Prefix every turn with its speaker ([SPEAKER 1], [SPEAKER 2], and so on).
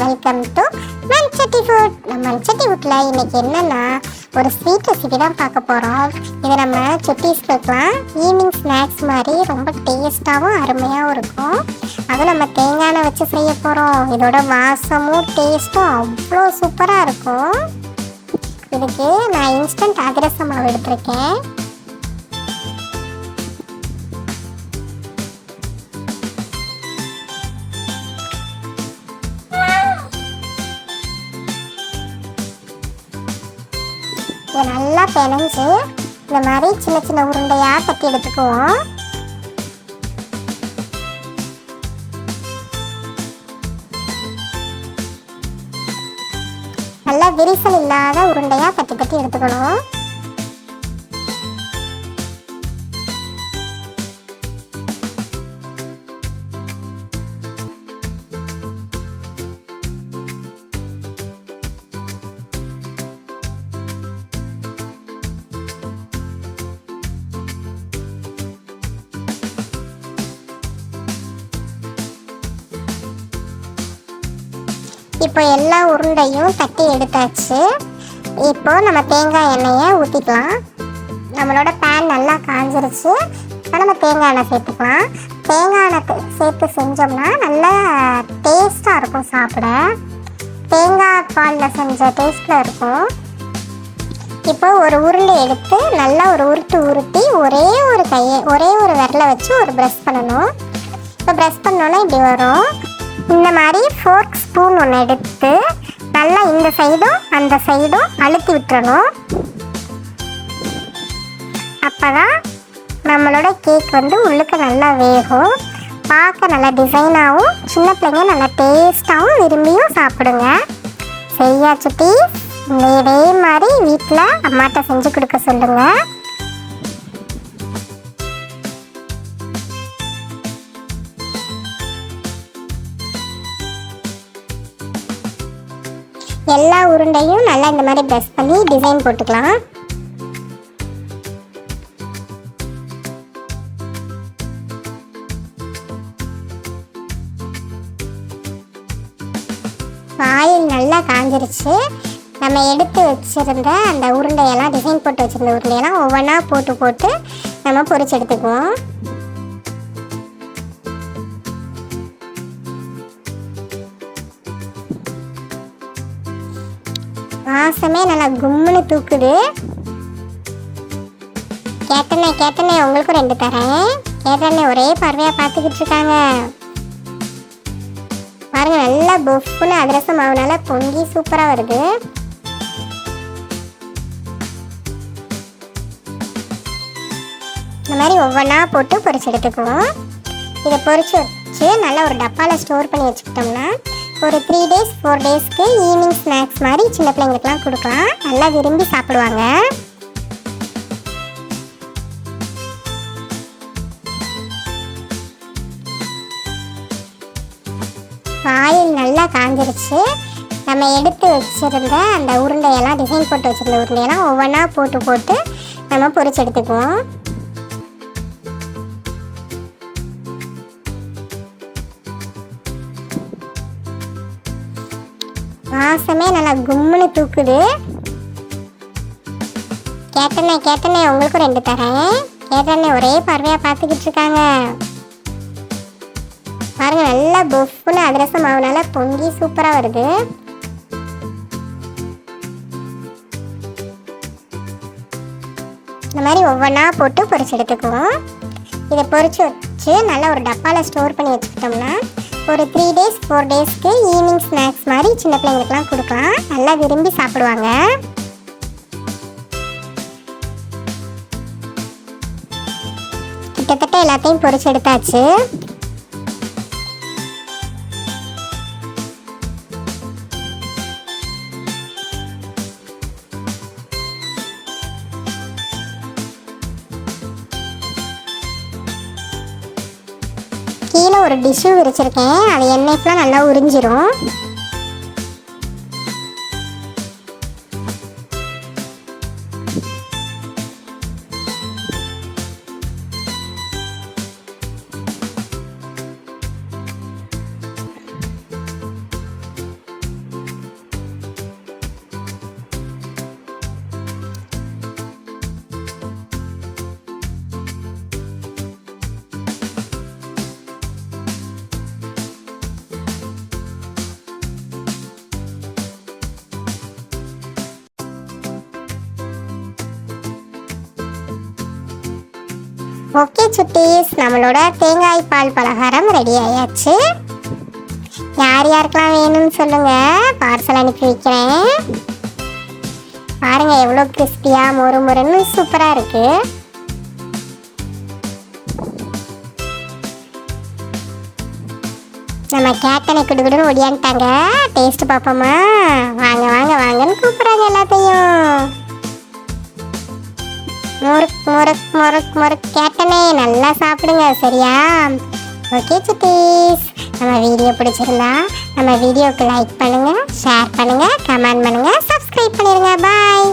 [SPEAKER 1] Welcome to மண்சட்டி food நம்ம மண்சட்டி ஃபுட்டில் இன்றைக்கி என்னென்னா ஒரு ஸ்வீட் ரெசிபி தான் பார்க்க போகிறோம் இது நம்ம சுட்டீஸ்களுக்குலாம் ஈவினிங் ஸ்நாக்ஸ் மாதிரி ரொம்ப டேஸ்ட்டாகவும் அருமையாகவும் இருக்கும். அதுவும் நம்ம தேங்காய் வச்சு செய்ய போகிறோம் இதோட வாசமும் டேஸ்ட்டும் அவ்வளோ சூப்பராக இருக்கும். இதுக்கு நான் இன்ஸ்டன்ட் அதிரசம் மாவு எடுத்திருக்கேன். இதை பிணைஞ்சு இந்த மாதிரி சின்ன சின்ன உருண்டையாக தட்டி எடுத்துக்குவோம். நல்லா விரிசல் இல்லாத உருண்டையாக தட்டி தட்டி எடுத்துக்கணும். இப்போ எல்லா உருண்டையும் தட்டி எடுத்தாச்சு. இப்போ நம்ம தேங்காய் எண்ணெயை ஊற்றிக்கலாம் நம்மளோட பேன் நல்லா காஞ்சிருச்சு. இப்போ நம்ம தேங்காய் எண்ணெய் சேர்த்துக்கலாம். தேங்காய் எண்ணெய் சேர்த்து செஞ்சோம்னா நல்லா டேஸ்ட்டாக இருக்கும் சாப்பிட. தேங்காய் பாலில் செஞ்ச டேஸ்ட்டில் இருக்கும். இப்போ ஒரு உருண்டை எடுத்து நல்லா ஒரு உருட்டு உருட்டி ஒரே ஒரு கையை ஒரே ஒரு விரலை வச்சு ஒரு ப்ரெஷ் பண்ணணும். இப்போ ப்ரெஷ் பண்ணோன்னா இப்படி வரும். இந்த மாதிரி ஃபோர்க் ஸ்பூன் ஒன்று எடுத்து நல்லா இந்த சைடும் அந்த சைடும் அழுத்தி விட்டுறணும். அப்போ தான் நம்மளோட கேக் வந்து உள்ளுக்கு நல்லா வேகும். பார்க்க நல்லா டிசைனாகவும் சின்ன பிள்ளைங்க நல்லா டேஸ்ட்டாகவும் விரும்பியும் சாப்பிடுங்க. செய்யா சுட்டி? இதே மாதிரி வீட்டில் அம்மாட்ட செஞ்சு கொடுக்க சொல்லுங்கள் எல்லா உருண்டையும் நல்லா இந்த மாதிரி ப்ரெஸ் பண்ணி டிசைன் போட்டுக்கலாம். ஆயில் நல்லா காஞ்சிருச்சு. நம்ம எடுத்து வச்சுருந்த அந்த உருண்டையெல்லாம் டிசைன் போட்டு வச்சிருந்த உருண்டையெல்லாம் ஒவ்வொன்றா போட்டு போட்டு நம்ம பொறிச்சு எடுத்துக்குவோம். வாசமே நல்லா கும்முன்னு தூக்குது. கேட்டனே கேட்டனே உங்களுக்கும் ரெண்டு தரேன். கேட்டனே ஒரே பார்வையாக பார்த்துக்கிட்டு இருக்காங்க. பாருங்க நல்லா பொஃப்னு அதிரசம் மாவுனால பொங்கி சூப்பராக வருது. இந்த மாதிரி ஒவ்வொன்றா போட்டு பொரிச்சு எடுத்துக்குவோம். இதை பொறிச்சு வச்சு நல்லா ஒரு டப்பாவில் ஸ்டோர் பண்ணி வச்சுக்கிட்டோம்னா ஒரு த்ரீ டேஸ் ஃபோர் டேஸ்க்கு ஈவினிங் ஸ்நாக்ஸ் மாதிரி சின்ன பிள்ளைங்களுக்குலாம் கொடுக்கலாம். நல்லா விரும்பி சாப்பிடுவாங்க. ஆயில் நல்லா காஞ்சிருச்சு. நம்ம எடுத்து வச்சிருந்த அந்த உருண்டையெல்லாம் டிசைன் போட்டு வச்சிருந்த உருண்டையெல்லாம் ஒவ்வொன்றா போட்டு போட்டு நம்ம பொரிச்சு எடுத்துக்குவோம். வாசமே நல்லா கும்முன்னு தூக்குது. கேட்டனே கேட்டனே உங்களுக்கும் ரெண்டு தரேன். கேட்டனே ஒரே பார்வையாக பார்த்துக்கிட்டு இருக்காங்க. பாருங்க நல்லா பொஃப்னு அதிரசம் மாவுனால பொங்கி சூப்பராக வருது. இந்த மாதிரி ஒவ்வொன்றா போட்டு பொரிச்சு எடுத்துக்குவோம். இதை பொறிச்சு வச்சு நல்லா ஒரு டப்பாவில் ஸ்டோர் பண்ணி வச்சுக்கிட்டோம்னா ஒரு த்ரீ டேஸ் ஃபோர் டேஸ்க்கு ஈவினிங் ஸ்நாக்ஸ் மாதிரி சின்ன பிள்ளைங்களுக்குலாம் கொடுக்கலாம். நல்லா விரும்பி சாப்பிடுவாங்க. கிட்டத்தட்ட எல்லாத்தையும் பொறிச்சு எடுத்தாச்சு. ஒரு டிஷ்ஷு விரிச்சிருக்கேன் அது எண்ணெய் ஃபுல்லாக நல்லா உறிஞ்சிரும். ஓகே சுட்டீஸ் நம்மளோட தேங்காய் பால் பலகாரம் ரெடி ஆயாச்சு. யார் யாருக்கெல்லாம் வேணும்னு சொல்லுங்க. பார்சல் அனுப்பி வைக்கிறேன். பாருங்க எவ்வளோ கிறிஸ்பியாக மொறு மொறுன்னு சூப்பராக இருக்கு. நம்ம கேட்டனை குடுகுடுன்னு ஒடியான்ட்டாங்க டேஸ்ட் பார்ப்போமா? வாங்க வாங்க வாங்கன்னு கூப்பிட்றாங்க எல்லாத்தையும். முறுக் முறுக் முறுக் முறுக் எல்லாருமே நல்லா சாப்பிடுங்க சரியா? ஓகே சுட்டீஸ் நம்ம வீடியோ பிடிச்சிருந்தா நம்ம வீடியோக்கு லைக் பண்ணுங்க ஷேர் பண்ணுங்க கமெண்ட் பண்ணுங்க சப்ஸ்கிரைப் பண்ணிருங்க. பாய்